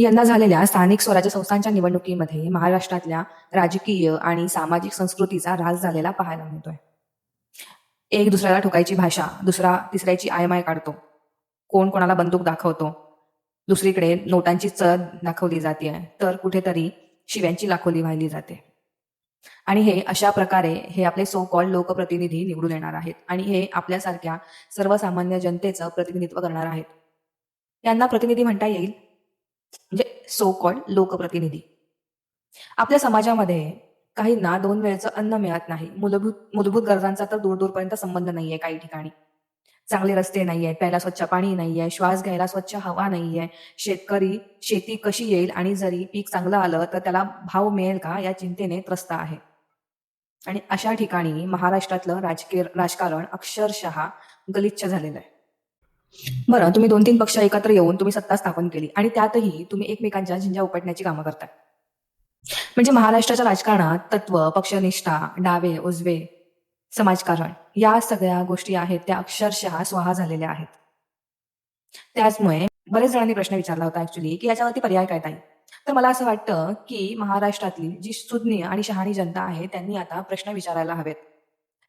यंदा झालेल्या स्थानिक स्वराज्य संस्थांच्या निवडणुकीमध्ये महाराष्ट्रातल्या राजकीय आणि सामाजिक संस्कृतीचा ऱ्हास झालेला पाहायला मिळतोय. एक दुसऱ्याला ठोकायची भाषा दुसरा तिसऱ्याची आयमाय काढतो. कोण कोणाला बंदूक दाखवतो. दुसरीकडे नोटांची चढ दाखवली जाते तर कुठेतरी शिव्यांची लाखोली वाहिली जाते. आणि हे अशा प्रकारे हे आपले सो कॉल्ड लोकप्रतिनिधी निवडून येणार आहेत आणि हे आपल्यासारख्या सर्वसामान्य जनतेचं प्रतिनिधित्व करणार आहेत. यांना प्रतिनिधी म्हणता येईल? म्हणजे सो कॉल्ड लोकप्रतिनिधी. आपल्या समाजामध्ये काहींना दोन वेळचं अन्न मिळत नाही. मूलभूत मूलभूत गरजांचा तर दूर दूरपर्यंत संबंध नाहीये काही ठिकाणी. चांगले रस्ते नाहीये प्यायला स्वच्छ पाणी नाहीये श्वास घ्यायला स्वच्छ हवा नाहीये शेतकरी शेती कशी येईल आणि जरी पीक चांगलं आलं तर त्याला भाव मिळेल का या चिंतेने त्रस्त आहे. आणि अशा ठिकाणी महाराष्ट्रातलं राजकीय राजकारण अक्षरशः गलिच्छ झालेलं आहे. बरं तुम्ही दोन तीन पक्ष एकत्र येऊन तुम्ही सत्ता स्थापन केली आणि त्यातही तुम्ही एकमेकांच्या झिंजा उपटण्याची कामं करताय म्हणजे महाराष्ट्राच्या राजकारणात तत्व पक्षनिष्ठा डावे उजवे समाजकारण या सगळ्या गोष्टी आहेत त्या अक्षरशः स्वाहा झालेल्या आहेत. त्याचमुळे बरेच जणांनी प्रश्न विचारला होता ऍक्च्युली की याच्यावरती पर्याय काय ताई? तर मला असं वाटतं की महाराष्ट्रातली जी सुज्ञ आणि शहाणी जनता आहे त्यांनी आता प्रश्न विचारायला हवेत.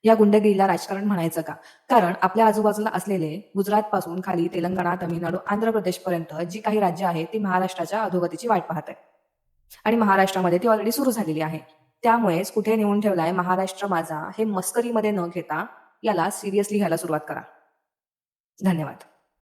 या गुंडगिरीला राजकारण म्हणायचं का? कारण आपल्या आजूबाजूला असलेले गुजरात पासून खाली तेलंगणा तमिळनाडू आंध्र प्रदेश पर्यंत जी काही राज्य आहेत ती महाराष्ट्राच्या अधोगतीची वाट पाहत आहे. आणि महाराष्ट्रामध्ये ती ऑलरेडी सुरू झालेली आहे. त्यामुळेच कुठे नेऊन ठेवलाय महाराष्ट्र माझा हे मस्करीमध्ये न घेता याला सिरियसली घ्यायला सुरुवात करा. धन्यवाद.